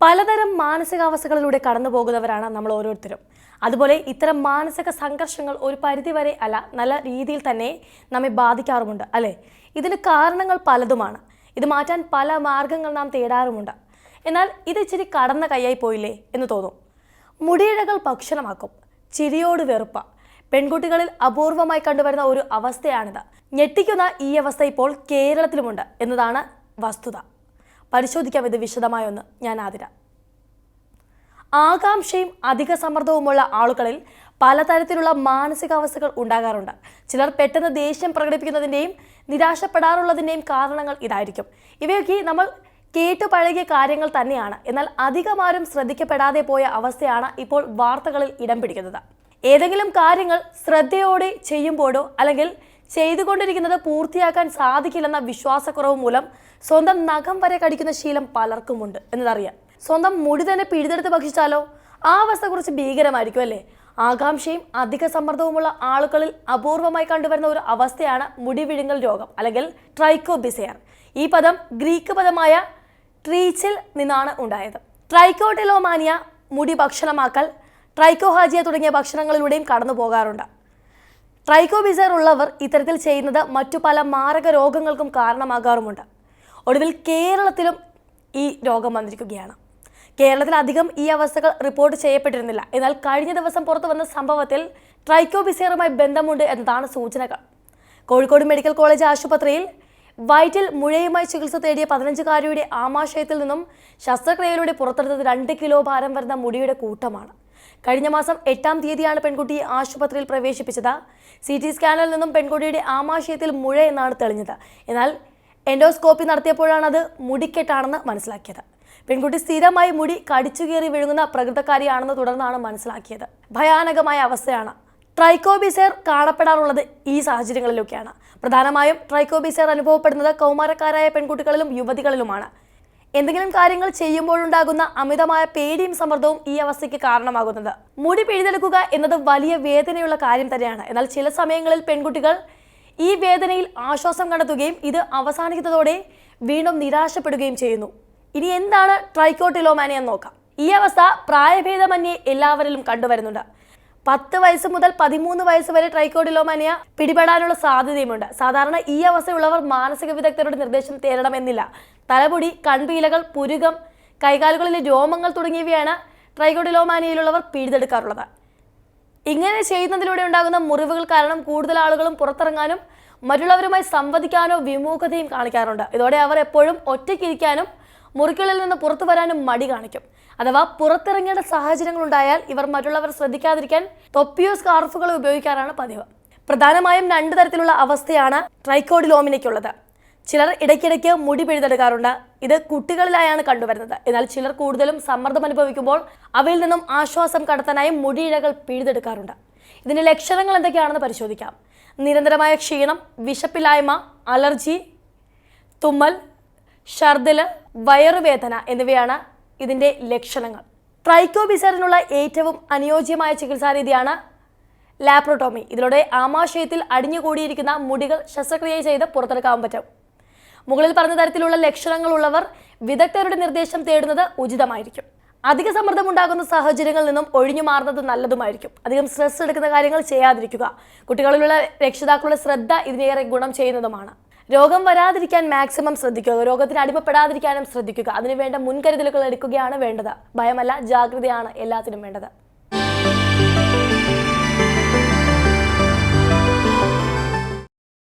പലതരം മാനസികാവസ്ഥകളിലൂടെ കടന്നു പോകുന്നവരാണ് നമ്മൾ ഓരോരുത്തരും. അതുപോലെ ഇത്തരം മാനസിക സംഘർഷങ്ങൾ ഒരു പരിധിവരെ അല്ല നല്ല രീതിയിൽ തന്നെ നമ്മെ ബാധിക്കാറുമുണ്ട് അല്ലേ? ഇതിന് കാരണങ്ങൾ പലതുമാണ്. ഇത് മാറ്റാൻ പല മാർഗങ്ങൾ നാം തേടാറുമുണ്ട്. എന്നാൽ ഇത് ഇച്ചിരി കടന്ന കൈയായി പോയില്ലേ എന്ന് തോന്നും. മുടിയിഴകൾ ഭക്ഷണമാക്കും ചിരിയോട് വെറുപ്പ. പെൺകുട്ടികളിൽ അപൂർവമായി കണ്ടുവരുന്ന ഒരു അവസ്ഥയാണിത്. ഞെട്ടിക്കുന്ന ഈ അവസ്ഥ ഇപ്പോൾ കേരളത്തിലുമുണ്ട് എന്നതാണ് വസ്തുത. പരിശോധിക്കാം ഇത് വിശദമായൊന്ന് ഞാൻ ആതിര. ആകാംക്ഷയും അധിക സമ്മർദ്ദവുമുള്ള ആളുകളിൽ പലതരത്തിലുള്ള മാനസികാവസ്ഥകൾ ഉണ്ടാകാറുണ്ട്. ചിലർ പെട്ടെന്ന് ദേഷ്യം പ്രകടിപ്പിക്കുന്നതിന്റെയും നിരാശപ്പെടാറുള്ളതിന്റെയും കാരണങ്ങൾ ഇതായിരിക്കും. ഇവയൊക്കെ നമ്മൾ കേട്ടു പഴകിയ കാര്യങ്ങൾ തന്നെയാണ്. എന്നാൽ അധികമാരും ശ്രദ്ധിക്കപ്പെടാതെ പോയ അവസ്ഥയാണ് ഇപ്പോൾ വാർത്തകളിൽ ഇടം പിടിക്കുന്നത്. ഏതെങ്കിലും കാര്യങ്ങൾ ശ്രദ്ധയോടെ ചെയ്യുമ്പോഴോ അല്ലെങ്കിൽ ചെയ്തുകൊണ്ടിരിക്കുന്നത് പൂർത്തിയാക്കാൻ സാധിക്കില്ലെന്ന വിശ്വാസക്കുറവ് മൂലം സ്വന്തം നഖം വരെ കടിക്കുന്ന ശീലം പലർക്കുമുണ്ട് എന്നതറിയാം. സ്വന്തം മുടി തന്നെ പിഴുതെടുത്ത് ഭക്ഷിച്ചാലോ? ആ അവസ്ഥ കുറച്ച് ഭീകരമായിരിക്കും അല്ലേ? ആകാംക്ഷയും അധിക സമ്മർദ്ദവുമുള്ള ആളുകളിൽ അപൂർവമായി കണ്ടുവരുന്ന ഒരു അവസ്ഥയാണ് മുടി വിഴുങ്ങൽ രോഗം അല്ലെങ്കിൽ ട്രൈക്കോബിസെയർ. ഈ പദം ഗ്രീക്ക് പദമായ ട്രീച്ചിൽ നിന്നാണ് ഉണ്ടായത്. ട്രൈക്കോട്ടിലോമാനിയ മുടി ഭക്ഷണമാക്കൽ ട്രൈക്കോഹാജിയ തുടങ്ങിയ ഭക്ഷണങ്ങളിലൂടെയും കടന്നു പോകാറുണ്ട് ട്രൈക്കോബിസർ ഉള്ളവർ ഇത്തരത്തിൽ ചെയ്യുന്നത് മറ്റു പല മാരക രോഗങ്ങൾക്കും കാരണമാകാറുമുണ്ട്. ഒടുവിൽ കേരളത്തിലും ഈ രോഗം വന്നിരിക്കുകയാണ്. കേരളത്തിൽ അധികം ഈ അവസ്ഥകൾ റിപ്പോർട്ട് ചെയ്യപ്പെട്ടിരുന്നില്ല. എന്നാൽ കഴിഞ്ഞ ദിവസം പുറത്തു വന്ന സംഭവത്തിൽ ട്രൈക്കോബിസറുമായി ബന്ധമുണ്ട് എന്നതാണ് സൂചനകൾ. കോഴിക്കോട് മെഡിക്കൽ കോളേജ് ആശുപത്രിയിൽ വയറ്റിൽ മുഴയുമായി ചികിത്സ തേടിയ പതിനഞ്ചുകാരിയുടെ ആമാശയത്തിൽ നിന്നും ശസ്ത്രക്രിയയിലൂടെ പുറത്തെടുത്തത് രണ്ട് കിലോ ഭാരം വരുന്ന മുടിയുടെ കൂട്ടമാണ്. കഴിഞ്ഞ മാസം എട്ടാം തീയതിയാണ് പെൺകുട്ടിയെ ആശുപത്രിയിൽ പ്രവേശിപ്പിച്ചത്. സി ടി സ്കാനിൽ നിന്നും പെൺകുട്ടിയുടെ ആമാശയത്തിൽ മുഴ എന്നാണ് തെളിഞ്ഞത്. എന്നാൽ എൻഡോസ്കോപ്പി നടത്തിയപ്പോഴാണ് അത് മുടിക്കെട്ടാണെന്ന് മനസ്സിലാക്കിയത്. പെൺകുട്ടി സ്ഥിരമായി മുടി കടിച്ചു കയറി വിഴുങ്ങുന്ന പ്രകൃതക്കാരിയാണെന്ന് തുടർന്നാണ് മനസ്സിലാക്കിയത്. ഭയാനകമായ അവസ്ഥയാണ്. ട്രൈക്കോബിസെയർ കാണപ്പെടാറുള്ളത് ഈ സാഹചര്യങ്ങളിലൊക്കെയാണ്. പ്രധാനമായും ട്രൈക്കോബിസെയർ അനുഭവപ്പെടുന്നത് കൗമാരക്കാരായ പെൺകുട്ടികളിലും യുവതികളിലുമാണ്. എന്തെങ്കിലും കാര്യങ്ങൾ ചെയ്യുമ്പോഴുണ്ടാകുന്ന അമിതമായ പേടിയും സമ്മർദ്ദവും ഈ അവസ്ഥയ്ക്ക് കാരണമാകുന്നത്. മുടി പിഴുതെടുക്കുക എന്നത് വലിയ വേദനയുള്ള കാര്യം തന്നെയാണ്. എന്നാൽ ചില സമയങ്ങളിൽ പെൺകുട്ടികൾ ഈ വേദനയിൽ ആശ്വാസം കണ്ടെത്തുകയും ഇത് അവസാനിക്കുന്നതോടെ വീണ്ടും നിരാശപ്പെടുകയും ചെയ്യുന്നു. ഇനി എന്താണ് ട്രൈക്കോട്ടിലോമാനി എന്ന് നോക്കാം. ഈ അവസ്ഥ പ്രായഭേദമന്യേ എല്ലാവരിലും കണ്ടുവരുന്നുണ്ട്. പത്ത് വയസ്സ് മുതൽ പതിമൂന്ന് വയസ്സ് വരെ ട്രൈക്കോഡിലോമാനിയ പിടിപെടാനുള്ള സാധ്യതയുമുണ്ട്. സാധാരണ ഈ അവസ്ഥയുള്ളവർ മാനസിക വിദഗ്ധരുടെ നിർദ്ദേശം തേടണമെന്നില്ല. തലപൊടി കൺപീലകൾ പുരുകം കൈകാലുകളിലെ രോമങ്ങൾ തുടങ്ങിയവയാണ് ട്രൈക്കോഡിലോമാനിയയിലുള്ളവർ പിഴുതെടുക്കാറുള്ളത്. ഇങ്ങനെ ചെയ്യുന്നതിലൂടെ ഉണ്ടാകുന്ന മുറിവുകൾ കാരണം കൂടുതൽ ആളുകളും പുറത്തിറങ്ങാനും മറ്റുള്ളവരുമായി സംവദിക്കാനോ വിമുഖതയും കാണിക്കാറുണ്ട്. ഇതോടെ അവർ എപ്പോഴും ഒറ്റയ്ക്കിരിക്കാനും മുറിക്കുള്ളിൽ നിന്ന് പുറത്തു വരാനും മടി കാണിക്കും. അഥവാ പുറത്തിറങ്ങേണ്ട സാഹചര്യങ്ങൾ ഉണ്ടായാൽ ഇവർ മറ്റുള്ളവർ ശ്രദ്ധിക്കാതിരിക്കാൻ തൊപ്പിയോ സ്കാർഫുകളോ ഉപയോഗിക്കാറാണ് പതിവ്. പ്രധാനമായും രണ്ട് തരത്തിലുള്ള അവസ്ഥയാണ് ട്രൈക്കോഡിലോമിനയ്ക്കുള്ളത്. ചിലർ ഇടയ്ക്കിടയ്ക്ക് മുടി പിഴുതെടുക്കാറുണ്ട്. ഇത് കുട്ടികളിലായാണ് കണ്ടുവരുന്നത്. എന്നാൽ ചിലർ കൂടുതലും സമ്മർദ്ദം അനുഭവിക്കുമ്പോൾ അവയിൽ നിന്നും ആശ്വാസം കടത്താനായി മുടിയിഴകൾ പിഴുതെടുക്കാറുണ്ട്. ഇതിന്റെ ലക്ഷണങ്ങൾ എന്തൊക്കെയാണെന്ന് പരിശോധിക്കാം. നിരന്തരമായ ക്ഷീണം വിശപ്പില്ലായ്മ അലർജി തുമ്മൽ ഛർദിൽ വയറുവേദന എന്നിവയാണ് ഇതിന്റെ ലക്ഷണങ്ങൾ. ട്രൈക്കോബിസറിനുള്ള ഏറ്റവും അനുയോജ്യമായ ചികിത്സാരീതിയാണ് ലാപ്രോട്ടോമി ഇതിലൂടെ ആമാശയത്തിൽ അടിഞ്ഞുകൂടിയിരിക്കുന്ന മുടികൾ ശസ്ത്രക്രിയ ചെയ്ത് പുറത്തെടുക്കാൻ പറ്റും. മുകളിൽ പറഞ്ഞ തരത്തിലുള്ള ലക്ഷണങ്ങളുള്ളവർ വിദഗ്ധരുടെ നിർദ്ദേശം തേടുന്നത് ഉചിതമായിരിക്കും. അധിക സമ്മർദ്ദം ഉണ്ടാകുന്ന സാഹചര്യങ്ങളിൽ നിന്നും ഒഴിഞ്ഞു മാറുന്നത് നല്ലതുമായിരിക്കും. അധികം സ്ട്രെസ് എടുക്കുന്ന കാര്യങ്ങൾ ചെയ്യാതിരിക്കുക. കുട്ടികളിലുള്ള രക്ഷിതാക്കളുടെ ശ്രദ്ധ ഇതിനേറെ ഗുണം ചെയ്യുന്നതുമാണ്. രോഗം വരാതിരിക്കാൻ മാക്സിമം ശ്രദ്ധിക്കുക രോഗത്തിന് അടിമപ്പെടാതിരിക്കാനും ശ്രദ്ധിക്കുക. അതിനുവേണ്ട മുൻകരുതലുകൾ എടുക്കുകയാണ് വേണ്ടത്. ഭയമല്ല ജാഗ്രതയാണ് എല്ലാത്തിനും വേണ്ടത്.